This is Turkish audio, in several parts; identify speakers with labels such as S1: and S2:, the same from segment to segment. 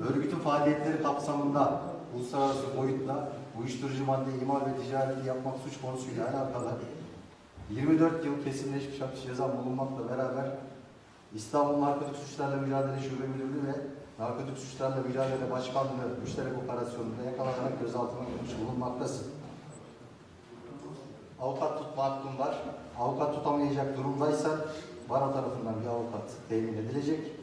S1: Örgütün faaliyetleri kapsamında uluslararası boyutla uyuşturucu madde imal ve ticareti yapmak suç konusuyla alakalı 24 yıl kesinleşmiş hapis cezam bulunmakla beraber İstanbul Narkotik Suçlarla Mücadele Şube Müdürlüğü ve Narkotik Suçlarla Mücadele Başkanlığı müşterek operasyonunda yakalanarak gözaltına alınmış bulunmaktasın. Avukat tutma hakkın var. Avukat tutamayacak durumdaysan baro tarafından bir avukat temin edilecek.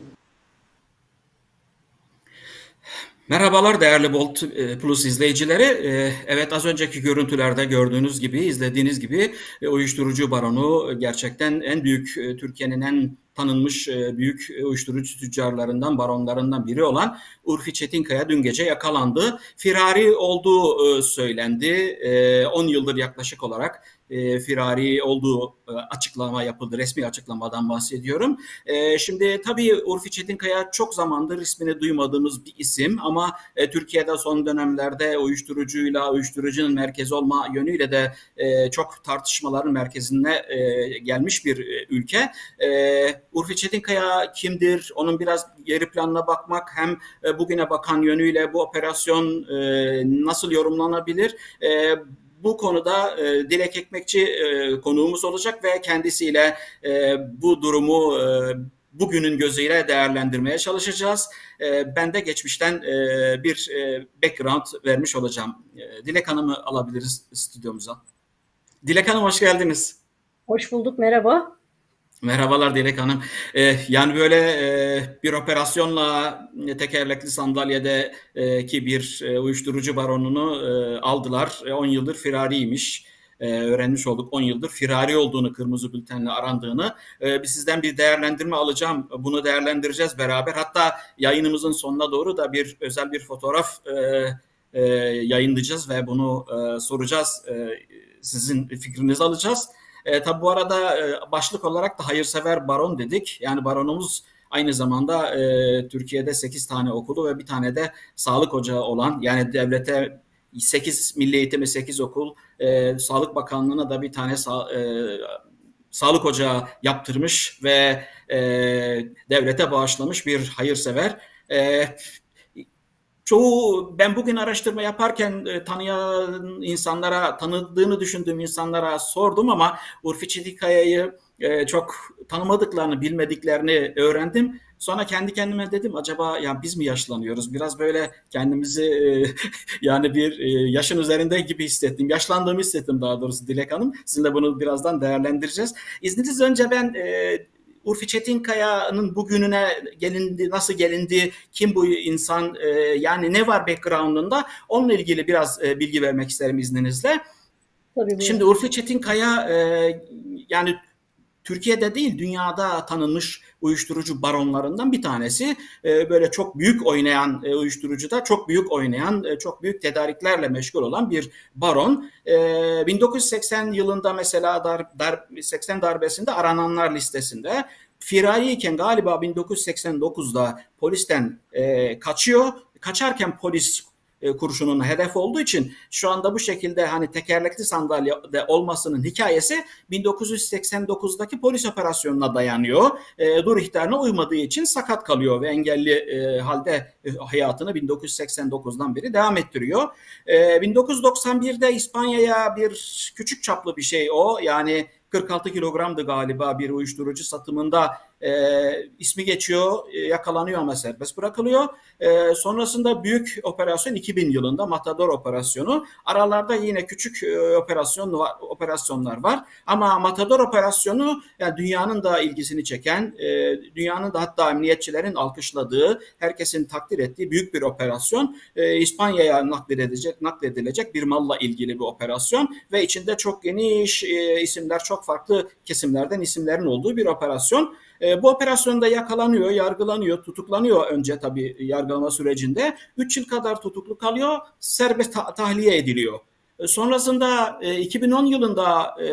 S2: Merhabalar değerli Bolt e, Plus izleyicileri. E, Evet az önceki görüntülerde gördüğünüz gibi, izlediğiniz gibi e, uyuşturucu baronu gerçekten en büyük Türkiye'nin en tanınmış büyük uyuşturucu tüccarlarından, baronlarından biri olan Urfi Çetinkaya dün gece yakalandı. Firari olduğu e, söylendi. E, 10 yıldır yaklaşık olarak e, firari olduğu e, açıklama yapıldı. Resmi açıklamadan bahsediyorum. E, Şimdi tabii Urfi Çetinkaya çok zamandır ismini duymadığımız bir isim ama e, Türkiye'de son dönemlerde uyuşturucuyla, uyuşturucunun merkezi olma yönüyle de e, çok tartışmaların merkezine e, gelmiş bir e, ülke. E, Urfi Çetinkaya kimdir? Onun biraz geri planına bakmak hem e, bugüne bakan yönüyle bu operasyon e, nasıl yorumlanabilir? E, bu konuda e, Dilek Ekmekçi e, konuğumuz olacak ve kendisiyle e, bu durumu e, bugünün gözüyle değerlendirmeye çalışacağız. E, ben de geçmişten e, bir e, background vermiş olacağım. E, Dilek Hanım'ı alabiliriz stüdyomuza. Dilek Hanım hoş geldiniz.
S3: Hoş bulduk, merhaba.
S2: Merhabalar Dilek Hanım. Ee, yani böyle e, bir operasyonla e, tekerlekli sandalyede e, ki bir e, uyuşturucu baronunu e, aldılar. E, 10 yıldır firariymiş. E, öğrenmiş olduk 10 yıldır firari olduğunu, kırmızı bültenle arandığını. E, bir sizden bir değerlendirme alacağım. Bunu değerlendireceğiz beraber. Hatta yayınımızın sonuna doğru da bir özel bir fotoğraf e, e, yayınlayacağız ve bunu e, soracağız. E, sizin fikrinizi alacağız. E, tabi bu arada e, başlık olarak da hayırsever baron dedik. Yani baronumuz aynı zamanda e, Türkiye'de 8 tane okulu ve bir tane de sağlık ocağı olan yani devlete 8 milli eğitimi 8 okul, e, Sağlık Bakanlığı'na da bir tane sa- e, sağlık ocağı yaptırmış ve e, devlete bağışlamış bir hayırsever. E, çoğu ben bugün araştırma yaparken e, tanıyan insanlara, tanıdığını düşündüğüm insanlara sordum ama Urfi Çetikaya'yı e, çok tanımadıklarını, bilmediklerini öğrendim. Sonra kendi kendime dedim acaba ya biz mi yaşlanıyoruz? Biraz böyle kendimizi e, yani bir e, yaşın üzerinde gibi hissettim. Yaşlandığımı hissettim daha doğrusu Dilek Hanım. Sizinle bunu birazdan değerlendireceğiz. İzniniz önce ben e, Urfi Çetinkaya'nın bugününe gelindi, nasıl gelindi, kim bu insan, e, yani ne var background'unda onunla ilgili biraz e, bilgi vermek isterim izninizle.
S3: Tabii buyurun.
S2: Şimdi Urfi Çetinkaya e, yani Türkiye'de değil dünyada tanınmış uyuşturucu baronlarından bir tanesi. E, böyle çok büyük oynayan e, uyuşturucuda çok büyük oynayan, e, çok büyük tedariklerle meşgul olan bir baron. E, 1980 yılında mesela dar, dar, 80 darbesinde arananlar listesinde firari iken galiba 1989'da polisten e, kaçıyor. Kaçarken polis e, hedef olduğu için şu anda bu şekilde hani tekerlekli sandalyede olmasının hikayesi 1989'daki polis operasyonuna dayanıyor. E, dur ihtarına uymadığı için sakat kalıyor ve engelli e, halde e, hayatını 1989'dan beri devam ettiriyor. E, 1991'de İspanya'ya bir küçük çaplı bir şey o yani 46 kilogramdı galiba bir uyuşturucu satımında e, ismi geçiyor, e, yakalanıyor ama serbest bırakılıyor. E, sonrasında büyük operasyon 2000 yılında Matador operasyonu. Aralarda yine küçük e, operasyon var, operasyonlar var. Ama Matador operasyonu yani dünyanın da ilgisini çeken, e, dünyanın da hatta emniyetçilerin alkışladığı, herkesin takdir ettiği büyük bir operasyon. E, İspanya'ya nakledilecek, nakledilecek bir malla ilgili bir operasyon ve içinde çok geniş e, isimler, çok farklı kesimlerden isimlerin olduğu bir operasyon. E, bu operasyonda yakalanıyor, yargılanıyor, tutuklanıyor önce tabii yargılama sürecinde. 3 yıl kadar tutuklu kalıyor, serbest ta- tahliye ediliyor. E, Sonrasında e, 2010 yılında e,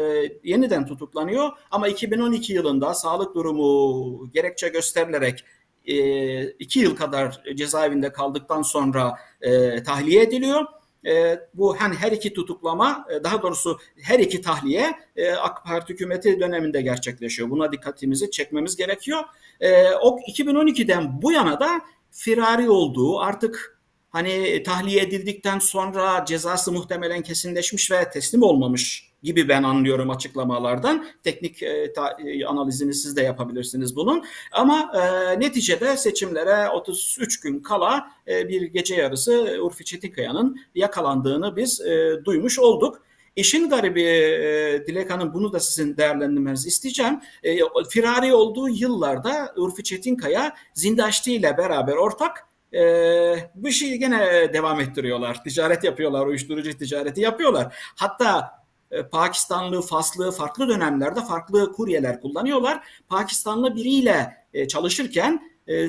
S2: yeniden tutuklanıyor ama 2012 yılında sağlık durumu gerekçe gösterilerek e, iki yıl kadar cezaevinde kaldıktan sonra e, tahliye ediliyor. E, bu hani her iki tutuklama, e, daha doğrusu her iki tahliye e, AK Parti hükümeti döneminde gerçekleşiyor. Buna dikkatimizi çekmemiz gerekiyor. E, o 2012'den bu yana da firari olduğu artık hani tahliye edildikten sonra cezası muhtemelen kesinleşmiş ve teslim olmamış gibi ben anlıyorum açıklamalardan. Teknik e, ta, e, analizini siz de yapabilirsiniz bunun. Ama e, neticede seçimlere 33 gün kala e, bir gece yarısı Urfi Çetinkaya'nın yakalandığını biz e, duymuş olduk. İşin garibi e, Dilek Hanım bunu da sizin değerlendirmenizi isteyeceğim. E, firari olduğu yıllarda Urfi Çetinkaya Zindaşti ile beraber ortak e, bu işi gene devam ettiriyorlar. Ticaret yapıyorlar, uyuşturucu ticareti yapıyorlar. Hatta Pakistanlı, Faslı farklı dönemlerde farklı kuryeler kullanıyorlar. Pakistanlı biriyle e, çalışırken e,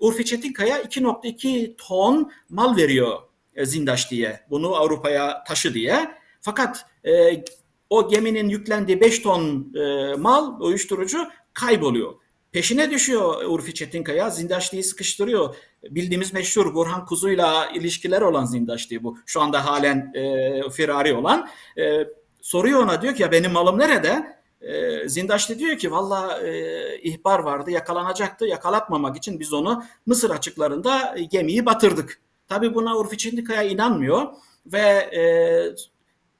S2: Urfi Çetinkaya 2.2 ton mal veriyor e, Zindaşti'ye. Bunu Avrupa'ya taşı diye. Fakat o geminin yüklendiği 5 ton mal, uyuşturucu kayboluyor. Peşine düşüyor Urfi Çetinkaya, Zindaşti'yi sıkıştırıyor. Bildiğimiz meşhur Burhan Kuzu'yla ilişkiler olan Zindaşti bu. Şu anda halen e, firari olan. E, soruyor ona diyor ki ya benim malım nerede? E, Zindaşti diyor ki valla e, ihbar vardı yakalanacaktı. Yakalatmamak için biz onu Mısır açıklarında gemiyi batırdık. Tabi buna Urfi Çetinkaya inanmıyor ve e,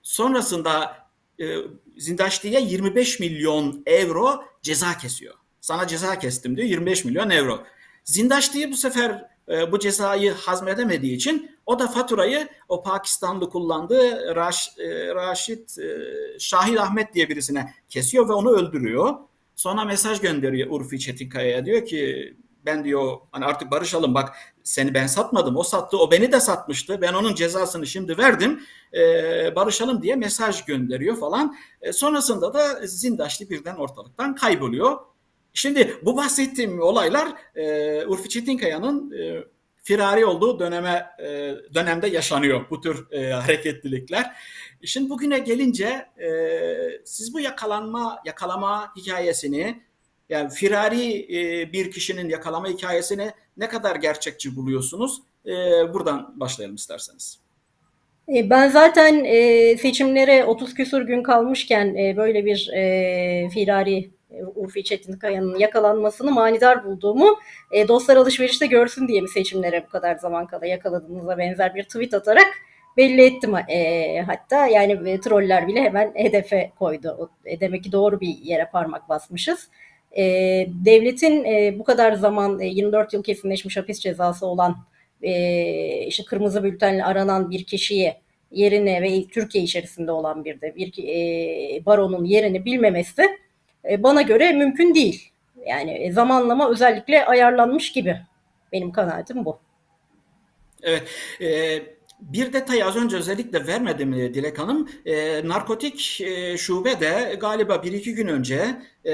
S2: sonrasında e, Zindaşti'ye 25 milyon euro ceza kesiyor. Sana ceza kestim diyor 25 milyon euro. Zindaşti'yi bu sefer e, bu cezayı hazmedemediği için o da faturayı o Pakistanlı kullandığı Raş, e, Raşit e, Şahit Ahmet diye birisine kesiyor ve onu öldürüyor. Sonra mesaj gönderiyor Urfi Çetinkaya'ya diyor ki ben diyor hani artık barışalım bak seni ben satmadım o sattı o beni de satmıştı ben onun cezasını şimdi verdim e, barışalım diye mesaj gönderiyor falan. E, sonrasında da Zindaşlı birden ortalıktan kayboluyor. Şimdi bu bahsettiğim olaylar e, Urfi Çetinkaya'nın e, firari olduğu döneme e, dönemde yaşanıyor bu tür e, hareketlilikler. Şimdi bugüne gelince e, siz bu yakalanma yakalama hikayesini yani firari e, bir kişinin yakalama hikayesini ne kadar gerçekçi buluyorsunuz? E, buradan başlayalım isterseniz.
S3: E, Ben zaten e, seçimlere 30 küsur gün kalmışken e, böyle bir firari Urfi Çetinkaya'nın yakalanmasını manidar bulduğumu e, dostlar alışverişte görsün diye mi seçimlere bu kadar zaman kala yakaladığınıza benzer bir tweet atarak belli ettim e, hatta yani e, troller bile hemen hedefe koydu. E, demek ki doğru bir yere parmak basmışız. E, devletin e, bu kadar zaman e, 24 yıl kesinleşmiş hapis cezası olan e, işte kırmızı bültenle aranan bir kişiye yerine ve Türkiye içerisinde olan bir de bir e, baronun yerini bilmemesi e, bana göre mümkün değil. Yani zamanlama özellikle ayarlanmış gibi. Benim kanaatim bu.
S2: Evet. E, bir detay az önce özellikle vermedim e, Dilek Hanım. E, narkotik e, şube de galiba bir iki gün önce e,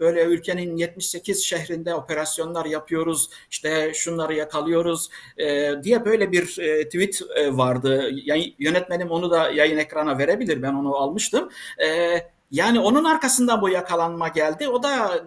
S2: böyle ülkenin 78 şehrinde operasyonlar yapıyoruz, işte şunları yakalıyoruz e, diye böyle bir e, tweet e, vardı. Yay, yönetmenim onu da yayın ekrana verebilir. Ben onu almıştım. E, yani onun arkasından bu yakalanma geldi. O da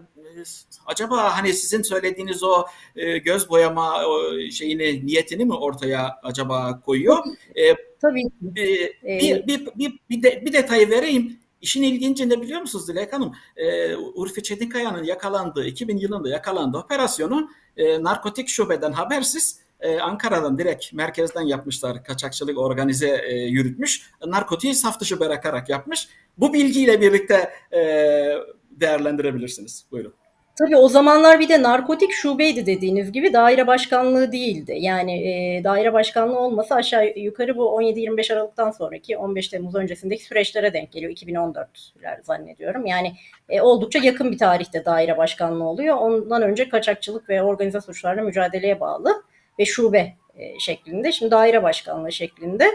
S2: acaba hani sizin söylediğiniz o e, göz boyama o şeyini niyetini mi ortaya acaba koyuyor? E,
S3: Tabii.
S2: Bir, bir, bir, bir, bir, de, bir detayı vereyim. İşin ilginci ne biliyor musunuz Dilek Hanım? E, Urfi Çetinkaya'nın yakalandığı, 2000 yılında yakalandığı operasyonu e, narkotik şubeden habersiz e, Ankara'dan direkt merkezden yapmışlar. Kaçakçılık organize e, yürütmüş. Narkotiği saf dışı bırakarak yapmış. Bu bilgiyle birlikte e, değerlendirebilirsiniz. Buyurun.
S3: Tabii o zamanlar bir de narkotik şubeydi dediğiniz gibi daire başkanlığı değildi. Yani e, daire başkanlığı olması aşağı yukarı bu 17-25 Aralık'tan sonraki 15 Temmuz öncesindeki süreçlere denk geliyor. 2014'ler zannediyorum. Yani e, oldukça yakın bir tarihte daire başkanlığı oluyor. Ondan önce kaçakçılık ve organize suçlarla mücadeleye bağlı ve şube e, şeklinde. Şimdi daire başkanlığı şeklinde.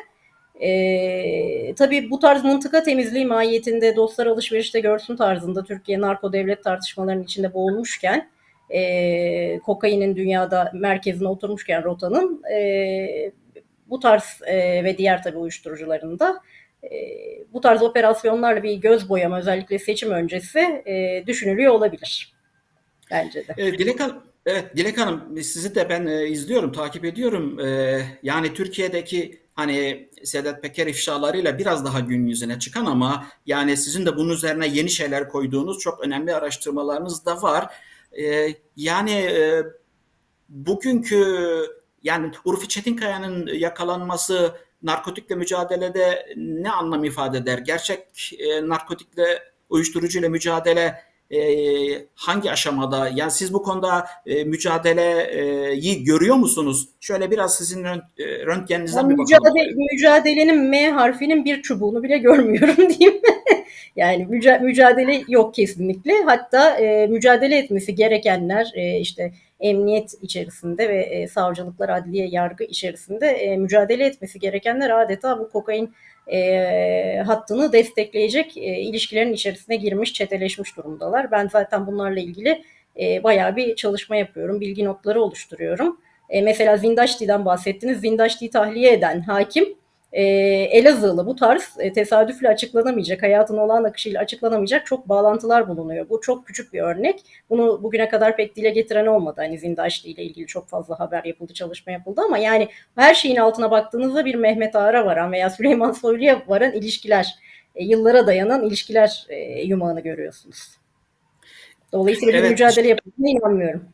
S3: E, tabii bu tarz mıntıka temizliği mahiyetinde dostlar alışverişte görsün tarzında Türkiye narko devlet tartışmalarının içinde boğulmuşken e, kokainin dünyada merkezine oturmuşken rotanın e, bu tarz e, ve diğer tabii uyuşturucuların da e, bu tarz operasyonlarla bir göz boyama özellikle seçim öncesi e, düşünülüyor olabilir. Bence de.
S2: E, Dilek Hanım, evet Dilek Hanım sizi de ben e, izliyorum, takip ediyorum. E, yani Türkiye'deki hani Sedat Peker ifşalarıyla biraz daha gün yüzüne çıkan ama yani sizin de bunun üzerine yeni şeyler koyduğunuz çok önemli araştırmalarınız da var. E, yani e, bugünkü yani Urfi Çetinkaya'nın yakalanması narkotikle mücadelede ne anlam ifade eder? Gerçek e, narkotikle uyuşturucuyla mücadele e, hangi aşamada? Yani siz bu konuda e, mücadeleyi görüyor musunuz? Şöyle biraz sizin rönt, e, röntgeninizden
S3: Ben
S2: bir bakalım.
S3: mücadele, mücadelenin M harfinin bir çubuğunu bile görmüyorum diyeyim. yani müca- mücadele yok kesinlikle. Hatta e, mücadele etmesi gerekenler e, işte emniyet içerisinde ve e, savcılıklar, adliye, yargı içerisinde e, mücadele etmesi gerekenler adeta bu kokain e, hattını destekleyecek e, ilişkilerin içerisine girmiş, çeteleşmiş durumdalar. Ben zaten bunlarla ilgili e, bayağı bir çalışma yapıyorum, bilgi notları oluşturuyorum. E, mesela Zindaşti'den bahsettiniz. Zindaşti'yi tahliye eden hakim e, Elazığlı bu tarz e, tesadüfle açıklanamayacak, hayatın olağan akışıyla açıklanamayacak çok bağlantılar bulunuyor. Bu çok küçük bir örnek. Bunu bugüne kadar pek dile getiren olmadı. Hani Zindaşti ile ilgili çok fazla haber yapıldı, çalışma yapıldı ama yani her şeyin altına baktığınızda bir Mehmet Ağar'a varan veya Süleyman Soylu'ya varan ilişkiler, e, yıllara dayanan ilişkiler e, yumağını görüyorsunuz. Dolayısıyla bir
S2: Evet.
S3: mücadele yapıldığına inanmıyorum.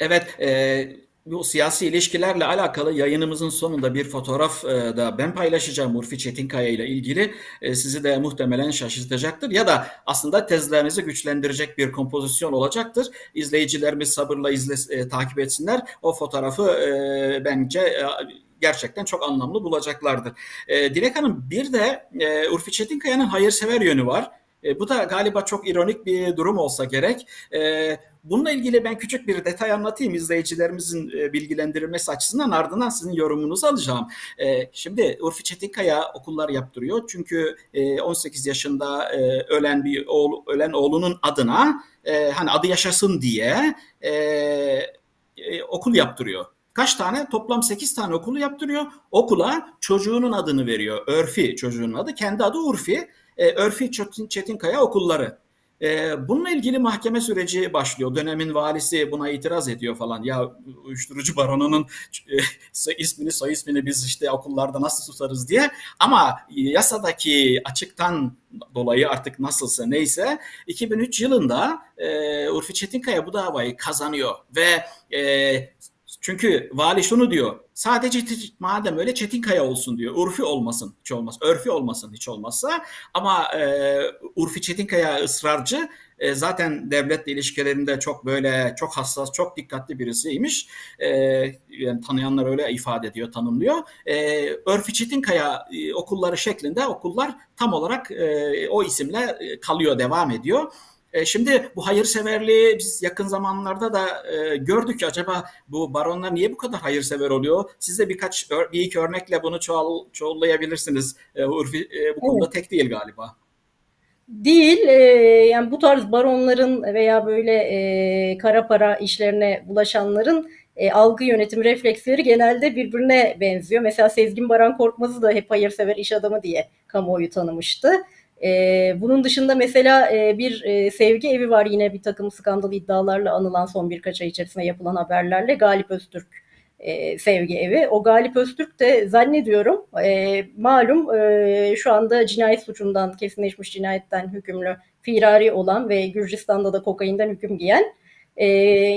S2: Evet, e, bu siyasi ilişkilerle alakalı yayınımızın sonunda bir fotoğraf e, da ben paylaşacağım Urfi Çetinkaya ile ilgili. E, sizi de muhtemelen şaşırtacaktır ya da aslında tezlerinizi güçlendirecek bir kompozisyon olacaktır. İzleyicilerimiz sabırla izle, e, takip etsinler. O fotoğrafı e, bence e, gerçekten çok anlamlı bulacaklardır. E, Dilek Hanım bir de e, Urfi Çetinkaya'nın hayırsever yönü var. E, bu da galiba çok ironik bir durum olsa gerek. E, bununla ilgili ben küçük bir detay anlatayım izleyicilerimizin e, bilgilendirilmesi açısından ardından sizin yorumunuzu alacağım. E, şimdi Urfi Çetinkaya okullar yaptırıyor çünkü e, 18 yaşında e, ölen bir oğlu, ölen oğlunun adına hani adı yaşasın diye okul yaptırıyor. Kaç tane? Toplam 8 tane okulu yaptırıyor. Okula çocuğunun adını veriyor. Örfi çocuğunun adı. Kendi adı Urfi. Örfi Çetin, Çetinkaya okulları. E, bununla ilgili mahkeme süreci başlıyor. Dönemin valisi buna itiraz ediyor falan. Ya uyuşturucu baronunun e, ismini soy ismini biz işte okullarda nasıl tutarız diye. Ama yasadaki açıktan dolayı artık nasılsa neyse 2003 yılında e, Urfi Çetinkaya bu davayı kazanıyor ve e, çünkü vali şunu diyor. Sadece madem öyle Çetinkaya olsun diyor. Urfi olmasın hiç olmaz. Örfi olmasın hiç olmazsa. Ama e, Urfi Çetinkaya ısrarcı. E, zaten devletle ilişkilerinde çok böyle çok hassas, çok dikkatli birisiymiş. E, yani tanıyanlar öyle ifade ediyor, tanımlıyor. E, Örfi Çetinkaya e, okulları şeklinde okullar tam olarak e, o isimle kalıyor, devam ediyor. E, Şimdi bu hayırseverliği biz yakın zamanlarda da e, gördük. Acaba bu baronlar niye bu kadar hayırsever oluyor? Siz de birkaç bir iki örnekle bunu çoğal, çoğullayabilirsiniz. E, Urfi e, bu konuda evet. tek değil galiba.
S3: Değil. E, yani bu tarz baronların veya böyle e, kara para işlerine bulaşanların e, algı yönetim refleksleri genelde birbirine benziyor. Mesela Sezgin Baran Korkmaz'ı da hep hayırsever iş adamı diye kamuoyu tanımıştı. Ee, bunun dışında mesela e, bir e, sevgi evi var yine bir takım skandal iddialarla anılan son birkaç ay içerisinde yapılan haberlerle Galip Öztürk e, sevgi evi. O Galip Öztürk de zannediyorum e, malum e, şu anda cinayet suçundan kesinleşmiş cinayetten hükümlü firari olan ve Gürcistan'da da kokainden hüküm giyen ee,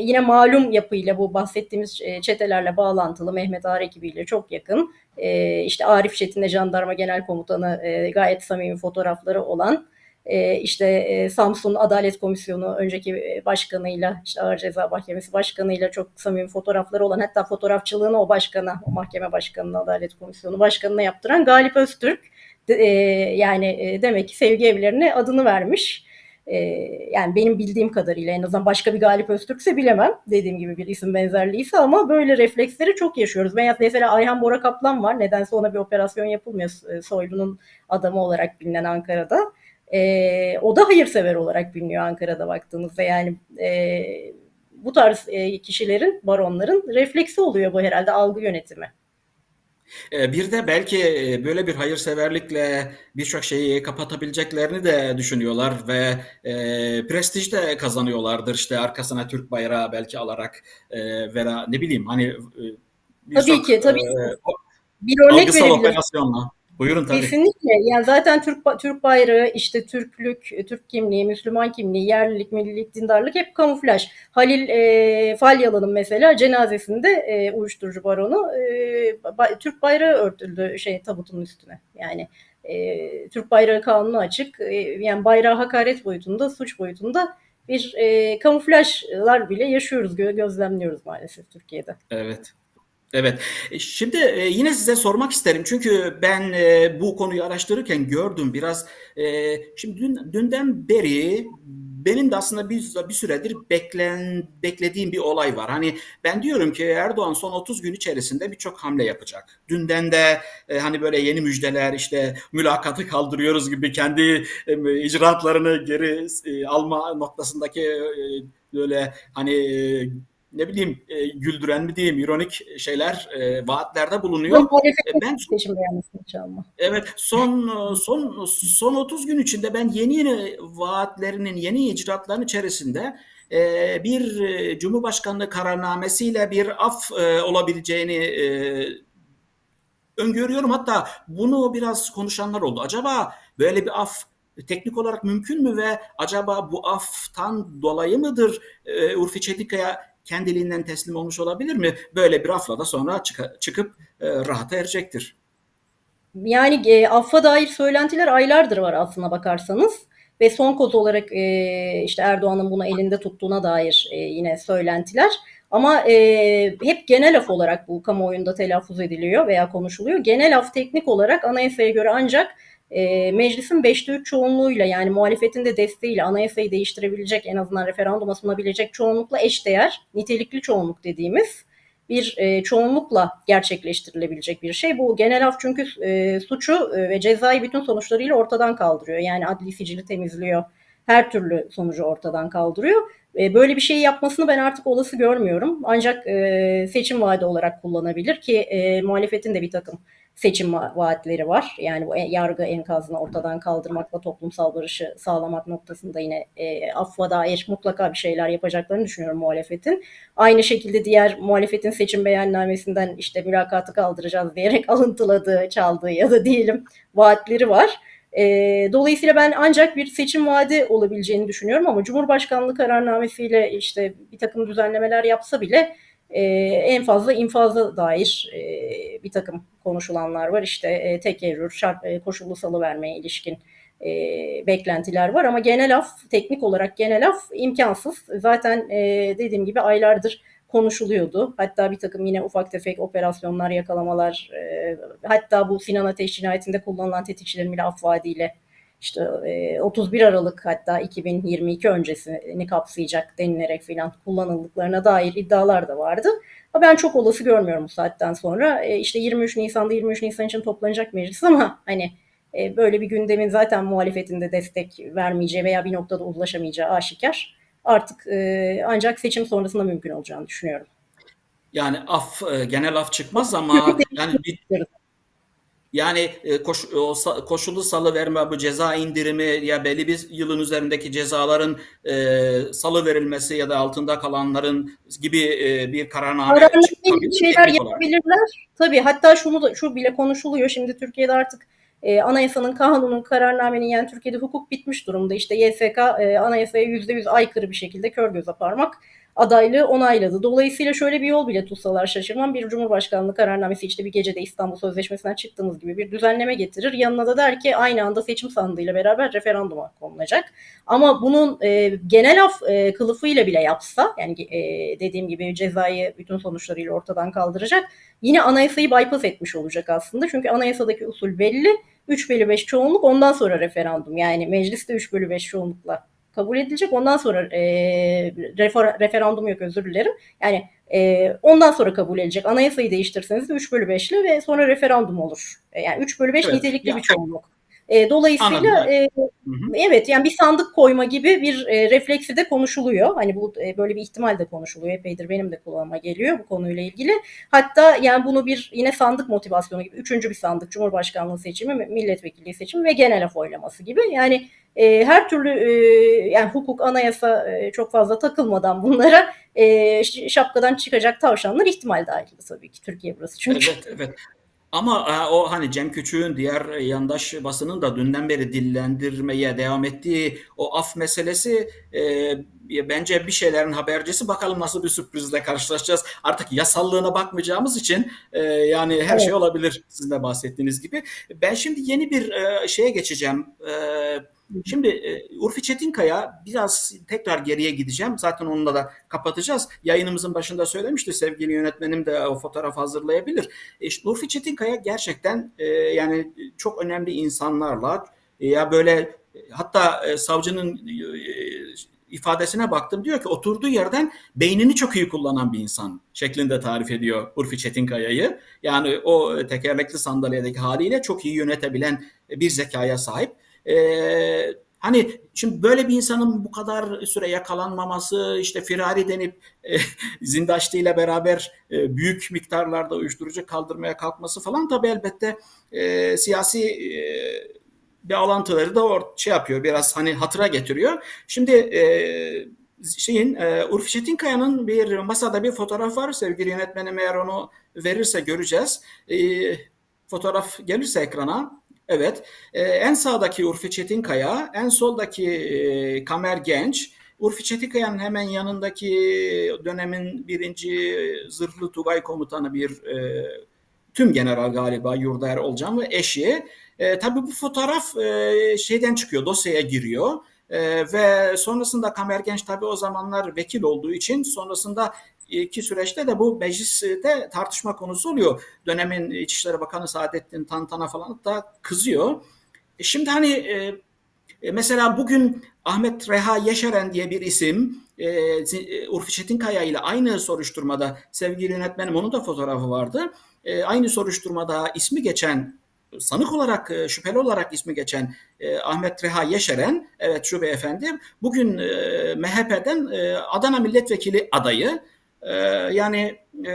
S3: yine malum yapıyla bu bahsettiğimiz çetelerle bağlantılı Mehmet Ağar ekibiyle çok yakın. Ee, işte Arif Çetin'le jandarma genel komutanı e, gayet samimi fotoğrafları olan e, işte e, Samsun Adalet Komisyonu önceki başkanıyla işte Ağır Ceza Mahkemesi başkanıyla çok samimi fotoğrafları olan hatta fotoğrafçılığını o başkana o mahkeme başkanına Adalet Komisyonu başkanına yaptıran Galip Öztürk e, yani e, demek ki sevgi evlerine adını vermiş. Ee, yani benim bildiğim kadarıyla en azından başka bir Galip Öztürk'se bilemem. Dediğim gibi bir isim benzerliğiyse ama böyle refleksleri çok yaşıyoruz. Veya mesela Ayhan Bora Kaplan var. Nedense ona bir operasyon yapılmıyor. Soylu'nun adamı olarak bilinen Ankara'da. Ee, o da hayırsever olarak biliniyor Ankara'da baktığınızda. Yani e, bu tarz e, kişilerin, baronların refleksi oluyor bu herhalde algı yönetimi.
S2: Bir de belki böyle bir hayırseverlikle birçok şeyi kapatabileceklerini de düşünüyorlar ve e, prestij de kazanıyorlardır. İşte arkasına Türk bayrağı belki alarak e, veya ne bileyim hani
S3: tabii ki tabii. E, bir örnek
S2: verebilirim. operasyonla. Buyurun tabii.
S3: Kesinlikle. Yani zaten Türk Türk bayrağı, işte Türklük, Türk kimliği, Müslüman kimliği, yerlilik, millilik, dindarlık hep kamuflaj. Halil e, Falyalı'nın mesela cenazesinde e, uyuşturucu baronu e, ba- Türk bayrağı örtüldü şey tabutun üstüne. Yani e, Türk bayrağı kanunu açık. E, yani bayrağı hakaret boyutunda, suç boyutunda bir e, kamuflajlar bile yaşıyoruz, gö- gözlemliyoruz maalesef Türkiye'de.
S2: Evet. Evet. E, Şimdi e, yine size sormak isterim çünkü ben e, bu konuyu araştırırken gördüm biraz. Şimdi dün, dünden beri benim de aslında bir, bir süredir beklen, beklediğim bir olay var. Hani ben diyorum ki Erdoğan son 30 gün içerisinde birçok hamle yapacak. Dünden de e, hani böyle yeni müjdeler işte mülakatı kaldırıyoruz gibi kendi e, icraatlarını geri e, alma noktasındaki e, böyle hani ne bileyim e, güldüren mi diyeyim ironik şeyler e, vaatlerde bulunuyor.
S3: Muhalefetin
S2: E, ben
S3: seçim beyanısını çalma.
S2: evet son son son 30 gün içinde ben yeni yeni vaatlerinin yeni icraatların içerisinde e, bir e, Cumhurbaşkanlığı kararnamesiyle bir af e, olabileceğini e, öngörüyorum. Hatta bunu biraz konuşanlar oldu. Acaba böyle bir af teknik olarak mümkün mü ve acaba bu aftan dolayı mıdır e, Urfi Çetinkaya kendiliğinden teslim olmuş olabilir mi? Böyle bir afla da sonra çıka- çıkıp e, rahata erecektir.
S3: Yani e, affa dair söylentiler aylardır var aslına bakarsanız ve son koz olarak e, işte Erdoğan'ın bunu elinde tuttuğuna dair e, yine söylentiler. Ama e, hep genel af olarak bu kamuoyunda telaffuz ediliyor veya konuşuluyor. Genel af teknik olarak anayasaya göre ancak e, meclisin 5'te 3 çoğunluğuyla yani muhalefetin de desteğiyle anayasayı değiştirebilecek en azından referanduma sunabilecek çoğunlukla eşdeğer nitelikli çoğunluk dediğimiz bir e, çoğunlukla gerçekleştirilebilecek bir şey. Bu genel af çünkü e, suçu e, ve cezayı bütün sonuçlarıyla ortadan kaldırıyor. Yani adli sicili temizliyor. Her türlü sonucu ortadan kaldırıyor. E, böyle bir şeyi yapmasını ben artık olası görmüyorum. Ancak e, seçim vaadi olarak kullanabilir ki e, muhalefetin de bir takım seçim va- vaatleri var. Yani bu yargı enkazını ortadan kaldırmakla toplumsal barışı sağlamak noktasında yine e, affa dair mutlaka bir şeyler yapacaklarını düşünüyorum muhalefetin. Aynı şekilde diğer muhalefetin seçim beyannamesinden işte mülakatı kaldıracağız diyerek alıntıladığı, çaldığı ya da diyelim vaatleri var. E, dolayısıyla ben ancak bir seçim vaadi olabileceğini düşünüyorum ama Cumhurbaşkanlığı kararnamesiyle işte bir takım düzenlemeler yapsa bile e, en fazla infaza dair e, bir takım konuşulanlar var. İşte e, tekerrür, şart, e, koşullu salıvermeye ilişkin e, beklentiler var ama genel af, teknik olarak genel af imkansız. Zaten e, dediğim gibi aylardır konuşuluyordu. Hatta bir takım yine ufak tefek operasyonlar, yakalamalar, e, hatta bu Sinan Ateş cinayetinde kullanılan tetikçilerin bile af vaadiyle işte e, 31 Aralık hatta 2022 öncesini kapsayacak denilerek filan kullanıldıklarına dair iddialar da vardı. Ama ben çok olası görmüyorum bu saatten sonra. E, işte 23 Nisan'da 23 Nisan için toplanacak meclis ama hani e, böyle bir gündemin zaten muhalefetinde destek vermeyeceği veya bir noktada uzlaşamayacağı aşikar. Artık e, ancak seçim sonrasında mümkün olacağını düşünüyorum.
S2: Yani af e, genel af çıkmaz ama yani bir, yani e, koş, o sa- koşullu salı verme bu ceza indirimi ya belli bir yılın üzerindeki cezaların e, salı verilmesi ya da altında kalanların gibi e, bir kararname çıkabilir
S3: şeyler yapabilirler. Tabii hatta şunu da şu bile konuşuluyor. Şimdi Türkiye'de artık e, anayasanın, kanunun, kararnamenin yani Türkiye'de hukuk bitmiş durumda. İşte YSK e, anayasaya %100 aykırı bir şekilde kör göze parmak adaylığı onayladı. Dolayısıyla şöyle bir yol bile tutsalar şaşırmam. Bir Cumhurbaşkanlığı kararnamesi işte bir gecede İstanbul Sözleşmesi'nden çıktığımız gibi bir düzenleme getirir. Yanına da der ki aynı anda seçim sandığıyla beraber referanduma konulacak. Ama bunun e, genel af e, kılıfıyla bile yapsa yani e, dediğim gibi cezayı bütün sonuçlarıyla ortadan kaldıracak. Yine anayasayı bypass etmiş olacak aslında. Çünkü anayasadaki usul belli. 3 bölü 5 çoğunluk ondan sonra referandum. Yani mecliste 3 bölü 5 çoğunlukla kabul edilecek. Ondan sonra e, refer, referandum yok özür dilerim. Yani e, ondan sonra kabul edilecek. Anayasayı değiştirirseniz de 3 bölü 5 ile ve sonra referandum olur. E, yani 3 bölü 5
S2: Evet.
S3: nitelikli
S2: Ya-
S3: bir çoğunluk. E, dolayısıyla
S2: Anladım.
S3: e,
S2: Hı hı.
S3: evet yani bir sandık koyma gibi bir e, refleksi de konuşuluyor. Hani bu e, böyle bir ihtimal de konuşuluyor. Epeydir benim de kulağıma geliyor bu konuyla ilgili. Hatta yani bunu bir yine sandık motivasyonu gibi üçüncü bir sandık Cumhurbaşkanlığı seçimi, milletvekilliği seçimi ve genel af oylaması gibi. Yani e, her türlü e, yani hukuk, anayasa e, çok fazla takılmadan bunlara e, şapkadan çıkacak tavşanlar ihtimal dahilinde tabii ki Türkiye burası çünkü.
S2: Evet, evet. Ama e, o hani Cem Küçük'ün diğer yandaş basının da dünden beri dillendirmeye devam ettiği o af meselesi e, bence bir şeylerin habercisi. Bakalım nasıl bir sürprizle karşılaşacağız. Artık yasallığına bakmayacağımız için e, yani her
S3: Evet.
S2: şey olabilir sizin de bahsettiğiniz gibi. Ben şimdi yeni bir e, şeye geçeceğim. E, Şimdi e, Urfi Çetinkaya biraz tekrar geriye gideceğim. Zaten onunla da kapatacağız. Yayınımızın başında söylemişti sevgili yönetmenim de o fotoğraf hazırlayabilir. E, Urfi Çetinkaya gerçekten e, yani çok önemli insanlarla ya böyle hatta savcının ifadesine baktım diyor ki oturduğu yerden beynini çok iyi kullanan bir insan şeklinde tarif ediyor Urfi Çetinkaya'yı. Yani o tekerlekli sandalyedeki haliyle çok iyi yönetebilen bir zekaya sahip. Ee, hani şimdi böyle bir insanın bu kadar süre yakalanmaması, işte firari denip e, Zindaşlı ile beraber e, büyük miktarlarda uyuşturucu kaldırmaya kalkması falan tabii elbette e, siyasi e, bağlantıları da or- şey yapıyor biraz hani hatıra getiriyor. Şimdi e, şeyin e, Urfi Çetinkaya'nın bir masada bir fotoğraf var. Sevgili yönetmenim eğer onu verirse göreceğiz. E, fotoğraf gelirse ekrana. Evet. E, en sağdaki Urfi Çetinkaya, en soldaki e, Kamer Genç. Urfi Çetinkaya'nın hemen yanındaki dönemin birinci zırhlı Tugay komutanı bir e, tüm general galiba Yurdaer Olcan ve eşi. E, tabii bu fotoğraf e, şeyden çıkıyor, dosyaya giriyor. E, ve sonrasında Kamer Genç tabii o zamanlar vekil olduğu için sonrasında iki süreçte de bu mecliste tartışma konusu oluyor. Dönemin İçişleri Bakanı Saadettin Tantan'a falan da kızıyor. E şimdi hani e, e, mesela bugün Ahmet Reha Yeşeren diye bir isim e, Urfi Çetinkaya ile aynı soruşturmada sevgili yönetmenim onun da fotoğrafı vardı. E, aynı soruşturmada ismi geçen sanık olarak şüpheli olarak ismi geçen Ahmet Reha Yeşeren evet şu beyefendi bugün e, MHP'den Adana milletvekili adayı. E, yani e,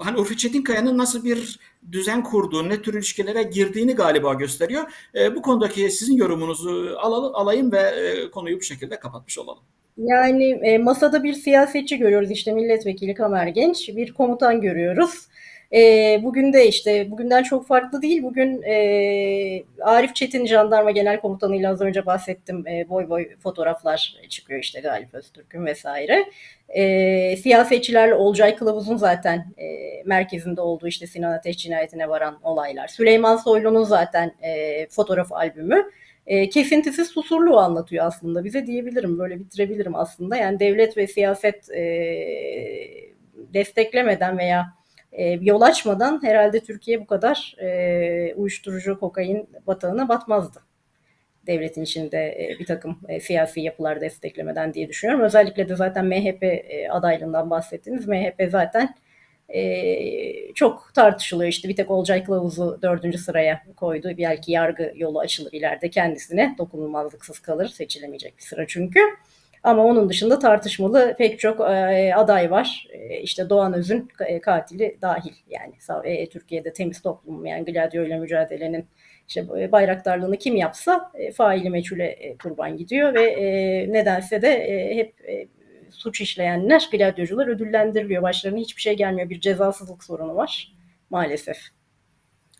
S2: hani Urfi Çetinkaya'nın nasıl bir düzen kurduğu, ne tür ilişkilere girdiğini galiba gösteriyor. E, bu konudaki sizin yorumunuzu alalım, alayım ve e, konuyu bu şekilde kapatmış olalım.
S3: Yani e, masada bir siyasetçi görüyoruz işte milletvekili Kamer Genç, bir komutan görüyoruz. E, bugün de işte bugünden çok farklı değil. Bugün e, Arif Çetin jandarma genel komutanıyla az önce bahsettim. E, boy boy fotoğraflar çıkıyor işte Galip Öztürk'ün vesaire. E, siyasetçilerle Olcay Kılavuz'un zaten e, merkezinde olduğu işte Sinan Ateş cinayetine varan olaylar. Süleyman Soylu'nun zaten e, fotoğraf albümü e, kesintisiz susurluğu anlatıyor aslında bize diyebilirim. Böyle bitirebilirim aslında. Yani devlet ve siyaset e, desteklemeden veya e, yol açmadan herhalde Türkiye bu kadar e, uyuşturucu, kokain batağına batmazdı. Devletin içinde e, bir takım e, siyasi yapılar desteklemeden diye düşünüyorum. Özellikle de zaten MHP e, adaylığından bahsettiniz. MHP zaten e, çok tartışılıyor işte bir tek Olcay Kılavuz'u dördüncü sıraya koydu. Belki yargı yolu açılır ileride kendisine dokunulmazlıksız kalır seçilemeyecek bir sıra çünkü. Ama onun dışında tartışmalı pek çok e, aday var. E, işte Doğan Öz'ün e, katili dahil yani e, Türkiye'de temiz toplum yani Gladio ile mücadelenin işte bayraktarlığını kim yapsa e, faili meçhule e, kurban gidiyor ve e, nedense de e, hep e, suç işleyenler, gladyocular ödüllendiriliyor. Başlarına hiçbir şey gelmiyor. Bir cezasızlık sorunu var maalesef.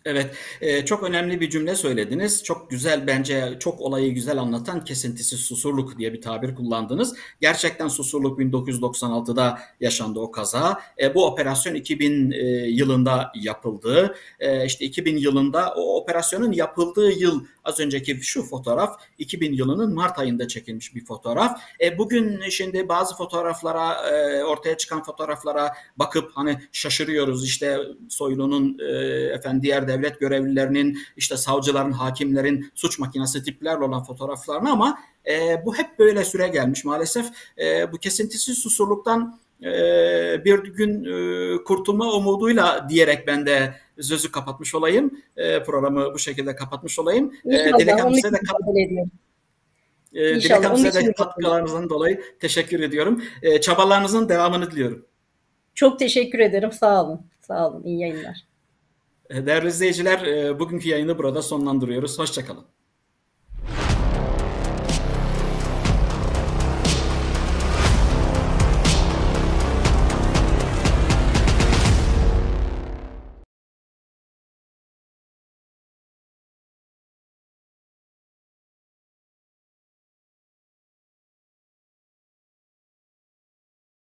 S2: Evet, e, çok önemli bir cümle söylediniz. Çok güzel bence, çok olayı güzel anlatan kesintisiz susurluk diye bir tabir kullandınız. Gerçekten susurluk 1996'da yaşandı o kaza. E, bu operasyon 2000 e, yılında yapıldı. E, işte 2000 yılında o operasyonun yapıldığı yıl az önceki şu fotoğraf 2000 yılının Mart ayında çekilmiş bir fotoğraf. E, bugün şimdi bazı fotoğraflara, e, ortaya çıkan fotoğraflara bakıp hani şaşırıyoruz. İşte Soylu'nun e, efendim diğer devlet görevlilerinin, işte savcıların, hakimlerin suç makinesi tiplerle olan fotoğraflarını ama e, bu hep böyle süre gelmiş maalesef. E, bu kesintisiz susurluktan e, bir gün e, kurtulma umuduyla diyerek ben de sözü kapatmış olayım. E, programı bu şekilde kapatmış olayım.
S3: İnşallah,
S2: E, Dilek Hanım
S3: onun
S2: size de e, Dilek
S3: İnşallah,
S2: Hanım size de katkılarınızdan dolayı teşekkür ediyorum. E, çabalarınızın devamını diliyorum.
S3: Çok teşekkür ederim. Sağ olun. Sağ olun. İyi yayınlar.
S2: E, Değerli izleyiciler, e, bugünkü yayını burada sonlandırıyoruz. Hoşçakalın.